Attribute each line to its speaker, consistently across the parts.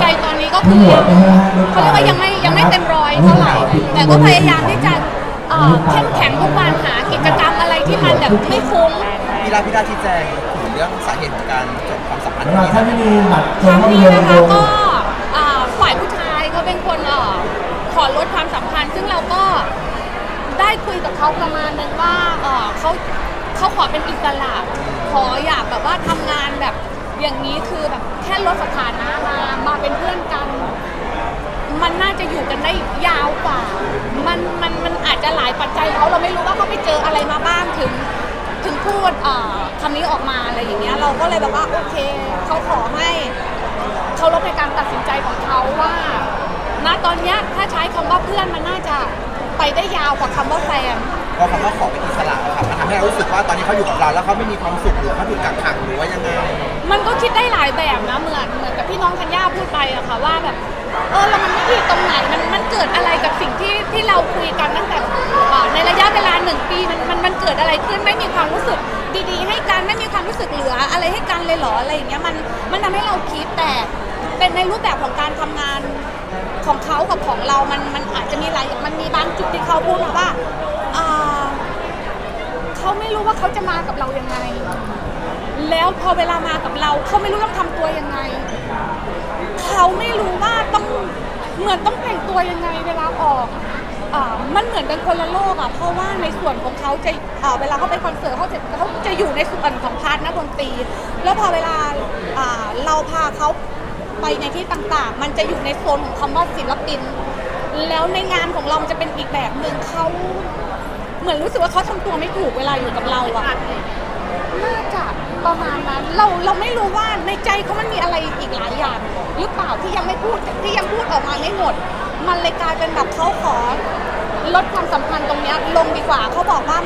Speaker 1: ใจตอนนี้ก็คือเขาเรียกว่ายังไม่ยังไม่เต็มร้อยเท่าไหร่ แต่ก็พยายามที่จะเอ่อเข้มแข็งทุกวันหากิจกรรมอะไรที่มันแบบไม่คุ้ม
Speaker 2: พี่ราพี่ราชี้แจงถึงเรื่องสาเหตุของการจบความสัมพันธ์
Speaker 3: สำหรับ
Speaker 2: นี้
Speaker 3: ท่านที่มีบัตรช
Speaker 1: ค
Speaker 3: ม
Speaker 1: รั้ง
Speaker 3: ภาพ
Speaker 1: นี้
Speaker 3: ยนต
Speaker 1: นะ
Speaker 3: ร์
Speaker 1: คะ
Speaker 3: โรง
Speaker 1: ก็อ่าฝ่ายผู้ชายเขาเป็นคนเอ่อขอลดความสัมพันธ์ ซึ่งเราก็ได้คุยกับเขาประมาณนึงว่าเอ่อเขาเขาขอเป็นอิสระขออยากแบบว่าทำงานแบบ อย่างนี้คือแบบแค่ลดสถานะมามาเป็นเพื่อนกัน มันน่าจะอยู่กันได้ยาวกว่า มันมันมันอาจจะหลายปัจจัยเขาเราไม่รู้ว่าเขาไปเจออะไรมาบ้างถึง ถึงพูดคำนี้ออกมาอะไรอย่างเงี้ยเราก็เลยแบบว่าโอเคเขาขอให้เขาลบในการตัดสินใจของเขาว่าณตอนเนี้ยถ้าใช้คำว่าเพื่อนมันน่าจะไปได้ยาวกว่าคำว่าแฟน
Speaker 2: พราะคำว่าขอเป็นอิสระครับมันทำให้เรารู้สึกว่าตอนนี้เขาอยู่กับเราแล้วเขาไม่มีความสุขหรือเขาถูกกักขังหรือว่ายังไง
Speaker 1: มันก็คิดได้หลายแบบนะเหมือนเหมือนกับพี่น้องธัญญาพูดไปอะค่ะว่าแบบเออแล้วมันไม่ผิดตรงไหนมันมันเกิดอะไรกับสิ่งที่ที่เราคุยกันตั้งแต่อ่าในระยะเวลาหนึ่งปีมันมันมันเกิดอะไรขึ้นไม่มีความรู้สึกดีๆ ให้กันไม่มีความรู้สึกเหลืออะไรให้กันเลยเหรออะไรอย่างเงี้ยมันมันทำให้เราคิดแต่เป็นในรูปแบบของการทำงาน ของเขากับของเรา มัน มันอาจจะมีหลายมันมีบางจุดที่เขาพูดมาว่า ไม่รู้ว่าเขาจะมากับเรายังไง แล้วพอเวลามากับเราเขาไม่รู้ต้องทำตัวยังไง เขาไม่รู้ว่าต้องเหมือนต้องแต่งตัวยังไงเวลาออกอ่ามันเหมือนกันคนละโลกอะเพราะว่าในส่วนของเขาจะอ่าเวลาเขาไปคอนเสิร์ตเขาจะเขาจะอยู่ในส่วนของพาร์ทนักดนตรี แล้วพอเวลาอ่าเราพาเขาไปในที่ต่างๆ มันจะอยู่ในโซนของคำว่าศิลปิน แล้วในงานของเรามันจะเป็นอีกแบบหนึ่งเขา เหมือนรู้สึกว่าเขาทำตัวไม่ถูกเวลาอยู่กับเราอะน่าจะประมาณนั้นเราเราไม่รู้ว่าในใจเขามันมีอะไรอีกหลายอย่าง หรือเปล่าที่ยังไม่พูดที่ยังพูดออกมาไม่หมด มันเลยกลายเป็นแบบเขาขอลดความสัมพันธ์ตรงเนี้ยลงดีกว่าเขาบอกว่า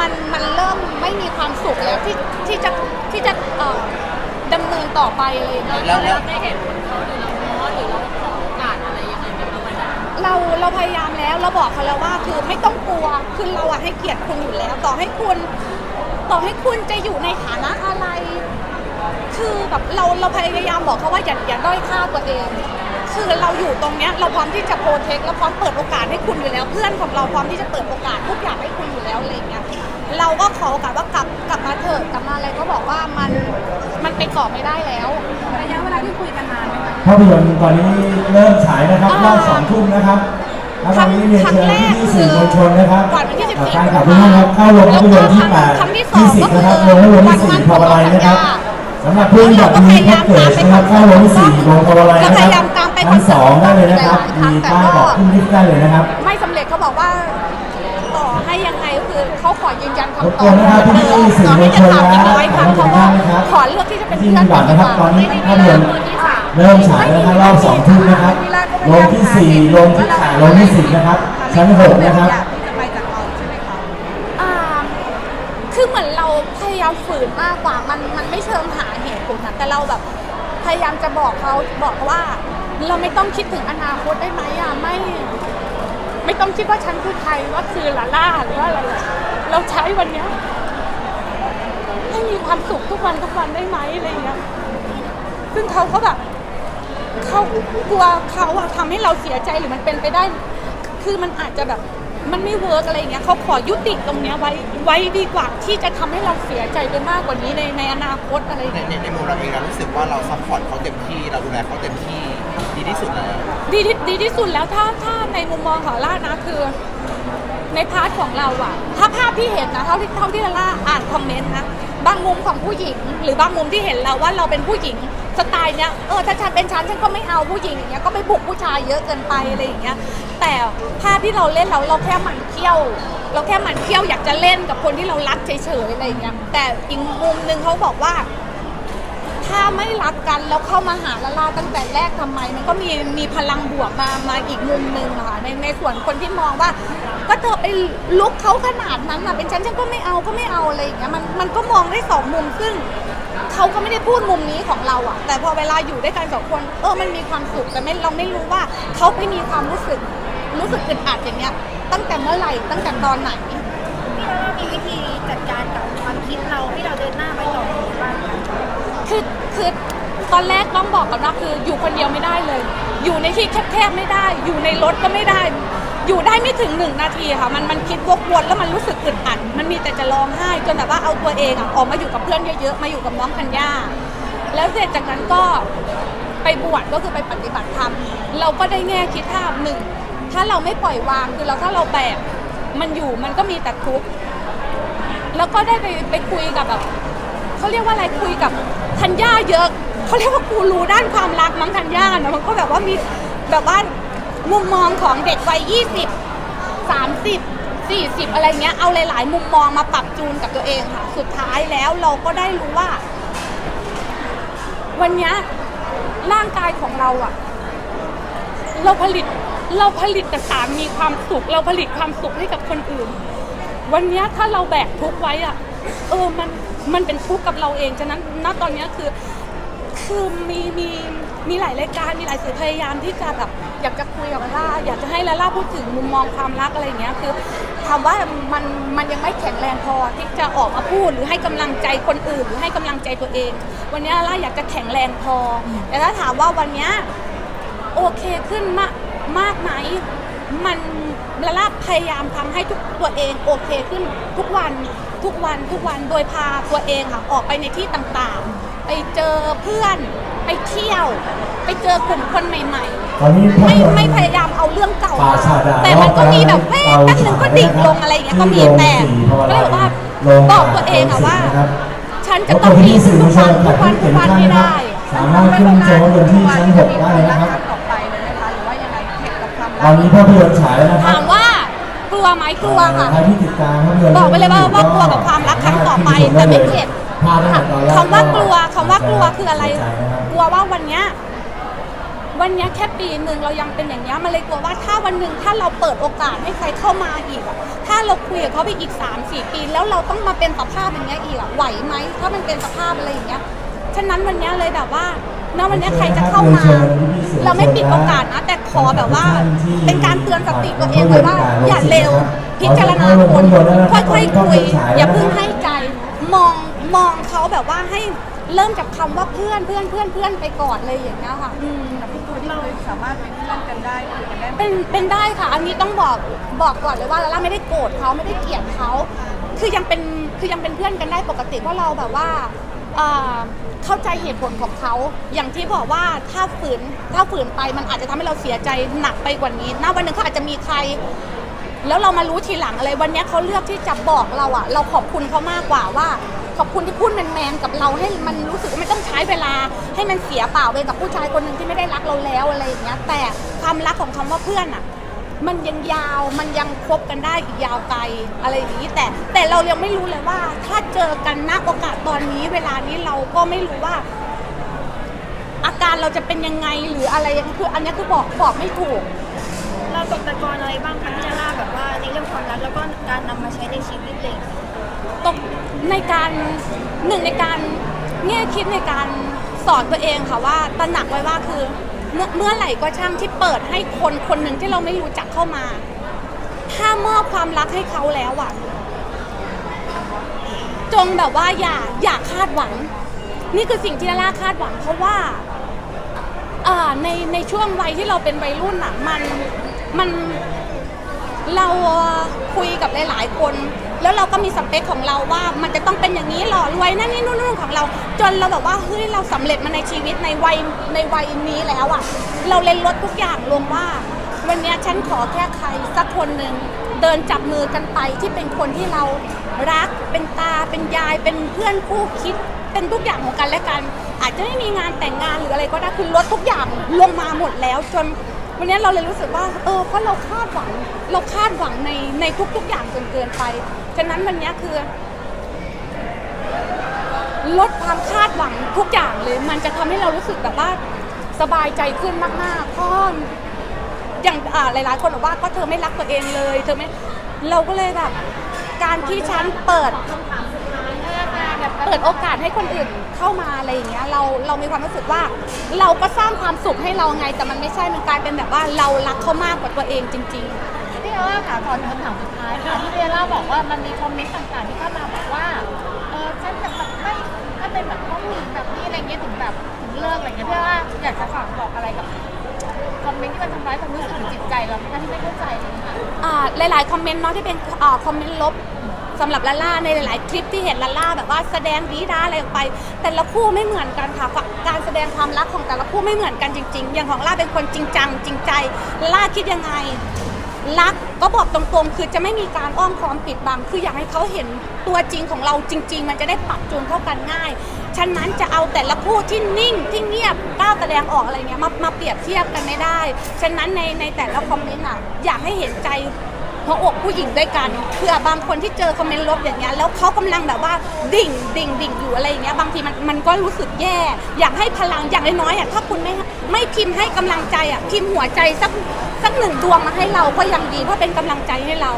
Speaker 1: มันมันเริ่มไม่มีความสุขแล้วที่ที่จะที่จะเอ่อดำเนินต่อไปอะไรอย่างเงี้ย
Speaker 2: แล้วแล้ว
Speaker 4: ได้เห็นผลเขาหรือเราง้อหรือเราขอโอกาสอะไรยังไงไหมคะวันนั้น
Speaker 1: เราเราพยายามแล้วเราบอกเขาแล้วว่าคือไม่ต้องกลัว คือเราอะให้เกียรติคุณอยู่แล้ว ต่อให้คุณ ต่อให้คุณจะอยู่ในฐานะอะไร คือแบบเราเราพยายามบอกเขาว่าอย่าอย่าด้อยค่าตัวเอง คือเราอยู่ตรงเนี้ยเราพร้อมที่จะโปรเทคเราพร้อมเปิดโอกาสให้คุณอยู่แล้ว เพื่อนของเราพร้อมที่จะเปิดโอกาสทุกอย่างให้คุณอยู่แล้วอะไรอย่างเงี้ยเราก็ขอโอกาสว่ากลับกลับมาเถอะกลับมาอะไรก็บอกว่ามันมันไปต่อไม่ได้แล้ว
Speaker 4: ระยะเวลาที่คุยกันนานไหมคะ
Speaker 3: ภาพยนตร์ตอนนี้เริ่มฉายนะครับรอบสองทุ่มนะครับ แล้วตอนนี้เรียนเชิญพี่ๆสื่อมวลชนนะครับ
Speaker 1: ก่อนวันที่14
Speaker 3: แฟนคลับทุกท่านครับเข้าโรงภาพยนตร์ที่แปด
Speaker 1: ครั้งที่สอง
Speaker 3: ที่สิบนะครับ
Speaker 1: ก็
Speaker 3: โรง
Speaker 1: คือ
Speaker 3: ภาพยนตร์ที่สี่
Speaker 1: วัน
Speaker 3: พาวไลน์นะครับ
Speaker 1: วัน
Speaker 3: สำหรับเพื่อนแบบมีแพ็กเกจนะครับเข้าโรงที่สี่โรงพาวไลน์นะค
Speaker 1: ก็พ
Speaker 3: รับ
Speaker 1: ยายามตามไป
Speaker 3: ชั้นสองได้เลยนะครับ
Speaker 1: หลายๆครั้
Speaker 3: มี
Speaker 1: งแต่
Speaker 3: ป้าย
Speaker 1: ก็
Speaker 3: บอกขึ้นลิฟต์ได้เลยนะครับ
Speaker 1: ไม่สำเร็จเขาบอกว่าต่อให้ยังไงก็คือเขาขอยืนยัน
Speaker 3: รบ
Speaker 1: คำต
Speaker 3: ก
Speaker 1: อ
Speaker 3: ว
Speaker 1: บ
Speaker 3: นนะครับพี่ๆสื่อ
Speaker 1: ต่อ
Speaker 3: มว
Speaker 1: ให้
Speaker 3: ลช
Speaker 1: จะ
Speaker 3: น
Speaker 1: ถามอีก
Speaker 3: นะ
Speaker 1: ร้อยครั้ง
Speaker 3: ขอบ
Speaker 1: เขา
Speaker 3: คุณ
Speaker 1: ก็
Speaker 3: มากนะครับ
Speaker 1: ขอเลือกที่จะเป็น
Speaker 3: ที่
Speaker 1: เพื่
Speaker 3: มี
Speaker 1: อน
Speaker 3: บัตรนะครับตอนนี้ภาพยนตร์ เริ่มฉายแล้วนะครับรอบสองทุ่มนะครับโรงที่สี่โรงที่แปดโรงที่สิบนะครับ ชั้นหกนะครับ
Speaker 4: คะ
Speaker 1: อ่าคือเหมือนเราพยายามฝืนมากกว่า มันมันไม่เชิงหาเหตุผลนะแต่เราแบบพยายามจะบอกเขาบอกเขาว่า เราไม่ต้องคิดถึงอนาคตได้ไหมอะไม่ ไม่ต้องคิดว่าฉันคือใครว่าคือลาล่าหรือว่าอะไรอะเราใช้วันเนี้ยให้มีความสุขทุกวันทุกวันได้ไหมอะไรอย่างเงี้ย ซึ่งเขาก็แบบ เขากลัวเขาอะทำให้เราเสียใจหรือมันเป็นไปได้ คือมันอาจจะแบบมันไม่เวิร์กอะไรอย่างเงี้ยเขาขอยุติตรงเนี้ยไว้ไว้ดีกว่าที่จะทำให้เราเสียใจไปมากกว่านี้ในในอนาคตอะไรอย่าง
Speaker 2: ใน
Speaker 1: เงี้ย
Speaker 2: ในในมุมเราเองเรารู้สึกว่าเราซัพพอร์ตเขาเต็มที่เราดูแลเขาเต็มที่ดีที่สุดแล้ว
Speaker 1: ดีที่ดีที่สุดแล้วถ้าถ้าในมุมมองของล่านะคือ ในพาร์ทของเราอะถ้าภาพที่เห็นนะเท่าที่เท่าที่ล่าอ่านคอมเมนต์นะบางมุมของผู้หญิง หรือบางมุมที่เห็นเราว่าเราเป็นผู้หญิง สไตล์เนี้ยเออถ้าฉันเป็นฉันฉันก็ไม่เอาผู้หญิงอย่างเงี้ยก็ไปบุกผู้ชายเยอะเกินไปอะไรอย่างเงี้ยแต่ภาพที่เราเล่นเราเราแค่หมั่นเที่ยว เราแค่หมั่นเที่ยวอยากจะเล่นกับคนที่เรารักเฉยๆอะไรอย่างเงี้ยแต่อีกมุมหนึ่งเขาบอกว่า ถ้าไม่รักกันแล้วเข้ามาหาละลาตั้งแต่แรกทำไม มันก็มีมีพลังบวกมามาอีกมุมหนึ่งอะค่ะในในส่วนคนที่มองว่าก็เธอไปลุกเขาขนาดนั้นอะเป็นฉันฉันก็ไม่เอาก็ไม่เอาอะไรอย่างเงี้ยมันมันก็มองได้สองมุมซึ่ง เขาก็ไม่ได้พูดมุมนี้ของเราอะแต่พอเวลาอยู่ด้วยกันสองคน เออมันมีความสุขแต่ไม่เราไม่รู้ว่าเขาไปมีความรู้สึกรู้สึกอึดอัดอย่างเงี้ย ตั้งแต่เมื่อไหร่ตั้งแต่ตอนไหน
Speaker 4: พี่ว่ามีวิธีจัดการกับความคิดเราที่เราเดินหน้าไปต่อบ้างคะ
Speaker 1: คือคือตอนแรกต้องบอกกับนะคืออยู่คนเดียวไม่ได้เลย อยู่ในที่แคบๆไม่ได้ อยู่ในรถก็ไม่ได้ อยู่ได้ไม่ถึงหนึ่งนาทีค่ะมันมันคิดวกวนแล้วมันรู้สึกอึดอัดมันมีแต่จะร้องไห้จนแบบว่าเอาตัวเองอะออกมาอยู่กับเพื่อนเยอะๆมาอยู่กับน้องคัญญาแล้วเสร็จจากนั้นก็ไปบวชก็คือไปปฏิบัติธรรมเราก็ได้แง่คิดภาหนึ่งถ้าเราไม่ปล่อยวางคือเราถ้าเราแบกมันอยู่มันก็มีแต่ทุกข์แล้วก็ได้ไปไปคุยกับแบบเขาเรียกว่าอะไรคุยกับธัญญาเยอะเขาเรียกว่ากูรู้ด้านความรักมั้งธัญญาเนะมันก็แบบว่ามีแบบว่า มุมมองของเด็กวัยยี่สิบสามสิบสี่สิบอะไรเงี้ย เอาหลาย ๆ มุมมองมาปรับจูนกับตัวเองค่ะ สุดท้ายแล้วเราก็ได้รู้ว่า วันนี้ร่างกายของเราอะเราผลิตเราผลิตแต่สามีความสุข เราผลิตความสุขให้กับคนอื่น วันนี้ถ้าเราแบกทุกข์ไว้อะเออมันมันเป็นทุกข์กับเราเองฉะนั้นณตอนนี้คือคือมีมี มีหลายรายการมีหลายสื่อพยายามที่จะแบบอยากจะคุยกับลาล่าอยากจะให้ลาล่าพูดถึงมุมมองความรักอะไรอย่างเงี้ยคือถามว่ามันมันยังไม่แข็งแรงพอที่จะออกมาพูดหรือให้กำลังใจคนอื่น หรือให้กำลังใจตัวเอง วันนี้ลาล่าอยากจะแข็งแรงพอ แต่ถ้าถามว่าวันเนี้ย โอเคขึ้นมากมากไหมมันละลาบพยายามทำให้ทุกตัวเองโอเคขึ้นทุกวันทุกวันทุกวันโดยพาตัวเองค่ะออกไปในที่ต่างๆ ไปเจอเพื่อน ไปเที่ยว ไปเจอกลุ่มคนใหม่
Speaker 3: ตอนนี้
Speaker 1: ๆ
Speaker 3: ภา
Speaker 1: ไม่
Speaker 3: พยนตร์
Speaker 1: ไม่พยายามเอาเรื่องเก่า
Speaker 3: ป่า
Speaker 1: มา
Speaker 3: ชาดา
Speaker 1: แต่มันก็มีแบบแวบ
Speaker 3: เรา
Speaker 1: แป๊บนึงก็ดิ่งลงอะไรอย่างเงี้ยก็มี
Speaker 3: ที่โรง
Speaker 1: แต่
Speaker 3: สีพอ
Speaker 1: ก็เลยบอกว่า
Speaker 3: โรง
Speaker 1: บอกตัวเองอะว่า
Speaker 3: นะครับ
Speaker 1: ฉันจะต้องดีขึ้นทุกวันทุกวันทุกวันให้ได้
Speaker 3: สามารถขึ้นชมภาพยนตร์ที่ชั้นหกได้เลยนะครับ
Speaker 4: ต่อไปเลยนะคะหรือว่ายังไงเข็ดกับความ
Speaker 3: ตอนนี้ภาพยนตร์ฉายแล้วนะครั
Speaker 1: ถามว่ากลัวไหมกลัวค่ะ
Speaker 3: ใครที่ติดตามภาพยนตร์
Speaker 1: บอกไปเลยว่าว่ากลัวกับความรักครั้งต่อไปแต่ไม่เข็ด
Speaker 3: ภาพตั้งแต่ตอนแรก
Speaker 1: คำว่ากลัวคำว่ากลัวคืออะไร
Speaker 3: ใจนะครับ
Speaker 1: กลัวว่าวันเนี้ยวันเนี้ยแค่ปีหนึ่งเรายังเป็นอย่างเงี้ยมันเลยกลัวว่าถ้าวันหนึ่งถ้าเราเปิดโอกาสให้ใครเข้ามาอีกอะถ้าเราคุยกับเขาไปอีก3ามสี่ปี แล้วเราต้องมาเป็นสภาพอย่างเงี้ยอีกอะไหวไหมถ้ามันเป็นสภาพอะไรอย่างเงี้ยฉะนั้นวันเนี้ยเลยแบบว่าณวันเนี้ยใครจะเข้ามา เราไม่ปิดโอกาสนะแต่ขอแบบว่า เป็นการเตือนสติตัวเองไว้ว่า อย่าเร็วพิจารณาคนค่อยๆคุย อย่าเพิ่งให้ใจมอง มองเขาแบบว่าให้เริ่มจากคำว่าเพื่อนเพื่อนเพื่อนเพื่อนไปก่อนเลยอย่างเงี้ยค่ะอืม
Speaker 4: พี่ตูนที่เคยสามารถเป็นเพื่อนกันได้คุยกันได้
Speaker 1: เป็นเป็นได้ค่ะ อันนี้ต้องบอกบอกก่อนเลยว่าลาล่าไม่ได้โกรธเขาไม่ได้เกลียดเขา คือยังเป็นคือยังเป็นเพื่อนกันได้ปกติเพราะเราแบบว่าเอ่อเข้าใจเหตุผลของเขา อย่างที่บอกว่าถ้าฝืนถ้าฝืนไปมันอาจจะทำให้เราเสียใจหนักไปกว่านี้ณวันหนึ่งเขาอาจจะมีใคร แล้วเรามารู้ทีหลังอะไรวันเนี้ยเขาเลือกที่จะบอกเราอะเราขอบคุณเขามากกว่าว่า ขอบคุณที่พูดแมนๆกับเราให้มันรู้สึกว่าไม่ต้องใช้เวลาให้มันเสียเปล่าไปกับผู้ชายคนหนึ่งที่ไม่ได้รักเราแล้วอะไรอย่างเงี้ย แต่ความรักของคำว่าเพื่อนอะมันยังยาวมันยังคบกันได้อีกยาวไกลอะไรอย่างนี้แต่แต่เรายังไม่รู้เลยว่า ถ้าเจอกันณโอกาสตอนนี้ เวลานี้เราก็ไม่รู้ว่า อาการเราจะเป็นยังไงหรืออะไรยังคือ อันเนี้ยคือบอกบอกไม่ถูก
Speaker 5: เราตกตะกอนอะไรบ้างคะพี่ดาร่าแบบว่าในเรื่องความรักแล้วก็การนำมาใช้ในชีวิตเลย
Speaker 1: ตก ในการหนึ่งในการแง่คิดในการสอนตัวเองค่ะว่าตระหนักไว้ว่าคือเมื่อเมื่อไหร่ก็ช่างที่เปิดให้คนคนหนึ่งที่เราไม่รู้จักเข้ามา ถ้ามอบความรักให้เขาแล้วอะจงแบบว่าอย่าอย่าคาดหวัง นี่คือสิ่งที่ลาล่าคาดหวัง เพราะว่าอ่าในในช่วงวัยที่เราเป็นวัยรุ่นอะมันมัน เราคุยกับหลายๆคน แล้วเราก็มีสเปคของเราว่ามันจะต้องเป็นอย่างนี้หล่อรวยนั่นนี่นู่นนู่นของเรา จนเราแบบว่าเฮ้ยเราสำเร็จมาในชีวิตในวัยในวัยนี้แล้วอะ่ะ เราเลยลดทุกอย่างลงว่า วันนี้ฉันขอแค่ใครสักคนหนึ่งเดินจับมือกันไปที่เป็นคนที่เรารักเป็นตาเป็นยายเป็นเพื่อนคู่คิดเป็นทุกอย่างของกันและกัน อาจจะไม่มีงานแต่งงานหรืออะไรก็ได้คือลดทุกอย่างลงมาหมดแล้วจน วันนี้เราเลยรู้สึกว่า เออเพราะเราคาดหวัง เราคาดหวังในในทุก ๆ อย่างจนเกินไป ฉะนั้นวันนี้คือ ลดความคาดหวังทุกอย่างเลย มันจะทำให้เรารู้สึกแบบว่าสบายใจขึ้นมากๆเพราะอย่างอ่าหลายๆ คนบอกว่าก็เธอไม่รักตัวเองเลย เธอไม่ เราก็เลยแบบ การที่ฉันเปิด เปิดโอกาสให้คนอื่นเข้ามาอะไรอย่างเงี้ยเราเรามีความรู้สึกว่า เราก็สร้างความสุขให้เราไงแต่มันไม่ใช่มันกลายเป็นแบบว่าเรารักเขามากกว่าตัวเองจริง ๆ
Speaker 4: พี่เอล่าค่ะขอคำถามสุดท้ายค่ะที่พี่เอล่าบอกว่ามันมีคอมเมนต์ต่างๆที่เข้ามาบอกว่าเออฉันจะแบบไม่ถ้าเป็นแบบน้องหญิงแบบนี้อะไรเงี้ยถึงแบบถึงเลิกอะไรเงี้ยพี่ว่าอยากจะฝากบอกอะไรกับคอมเมนต์ที่มันทำร้ายความรู้สึกจิตใจเราทั้งที่ไม่เข้าใจเลยค่ะ
Speaker 1: อ่าหลาย ๆ คอมเมนต์เนาะที่เป็นอ่าคอมเมนต์ลบ สำหรับลาล่าในหลาย ๆ คลิปที่เห็นลาล่าแบบว่าแสดงดีด้าอะไรออกไป แต่ละคู่ไม่เหมือนกันค่ะการแสดงความรักของแต่ละคู่ไม่เหมือนกันจริง ๆ อย่างของล่าเป็นคนจริงจังจริงใจล่าคิดยังไงรักก็บอกตรงๆ คือจะไม่มีการอ้อมค้อมปิดบัง คืออยากให้เขาเห็นตัวจริงของเราจริง ๆ มันจะได้ปรับจูนเข้ากันง่าย ฉะนั้นจะเอาแต่ละคู่ที่นิ่งที่เงียบกล้าแสดงออกอะไรเงี้ยมามาเปรียบเทียบกันไม่ได้ ฉะนั้นในในแต่ละคอมเมนต์อะอยากให้เห็นใจ หัวอกผู้หญิงด้วยกันเผื่อบางคนที่เจอคอมเมนต์ลบอย่างเงี้ยแล้วเขากำลังแบบว่าดิ่งดิ่งดิ่งอยู่อะไรอย่างเงี้ยบางทีมันมันก็รู้สึกแย่ อยากให้พลังอย่างน้อยๆอะถ้าคุณไม่ไม่พิมพ์ให้กำลังใจอะพิมพ์หัวใจสักสักหนึ่งดวงมาให้เราก็ยังดีเพราะเป็นกำลังใจให้เรา